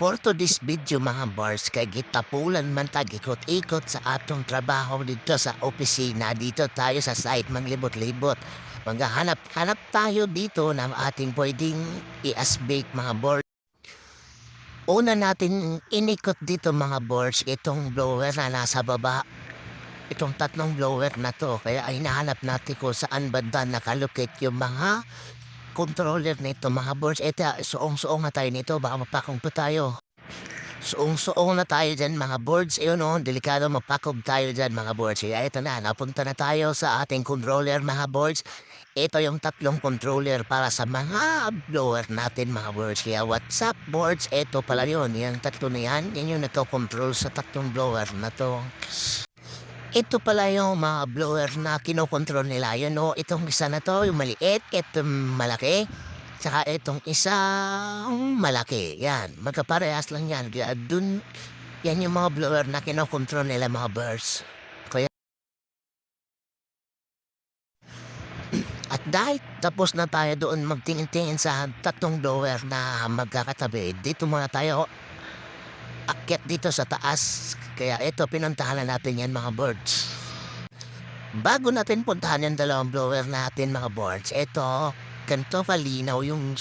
For to this video mga bars, kay gitapulan man tag ikot-ikot sa atong trabaho dito sa opisina. Dito tayo sa site manglibot-libot. Maghahanap-hanap tayo dito ng ating pwedeng i-asbake mga board. Una natin inikot dito mga boards itong blower na nasa baba. Itong tatlong blower na to. Kaya ay nahanap natin kung saan banda nakalukit yung mga controller nito mga boards. Ito, suong-suong na tayo nito. Baka mapakong pa tayo. Suong-suong na tayo dyan mga boards. Ayun o, delikado mapakog tayo dyan mga boards. Kaya ito na, napunta na tayo sa ating controller mga boards. Ito yung tatlong controller para sa mga blower natin mga boards. Kaya WhatsApp boards, ito pala yun. Yung tatlo na yan, yan yung nagko-control sa tatlong blower na to. Ito pala yung mga blower na kinokontrol nila. Yun o, itong isa na to, yung maliit, itong malaki. Tsaka itong isang malaki. Yan, magkaparehas lang yan. Dun, yan yung mga blower na kinokontrol nila mga birds. Kaya... At dahil tapos na tayo doon magtingin-tingin sa tatlong blower na magkakatabi, dito muna tayo akyat dito sa taas. Kaya ito, pinuntahan na natin yan mga birds. Bago natin puntahan yung dalawang blower natin mga birds, ito, ganito kalinaw yung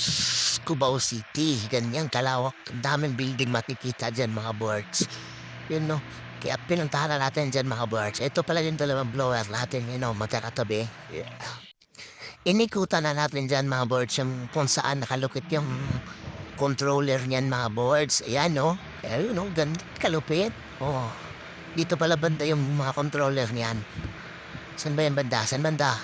Cubao City. Ganyan kalawak. Daming building makikita dyan mga birds. Yun no. Kaya pinuntahan na natin dyan mga birds. Ito pala yung dalawang blower natin, you know, magkakatabi. Yeah. Inikutan na natin dyan mga birds yung kung saan nakalukit yung controller niyan mga boards. Ayan no. Ayun no, ganda kalupit. Oh. Dito pala banda yung mga controller niyan. Saan ba yung banda? Saan banda?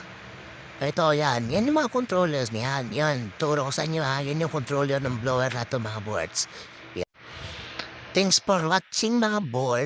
Ito, yan. Yan yung mga controllers niyan. Yan, turo ko sa inyo ha. Yan yung controller ng blower na mga boards. Yan. Thanks for watching mga board.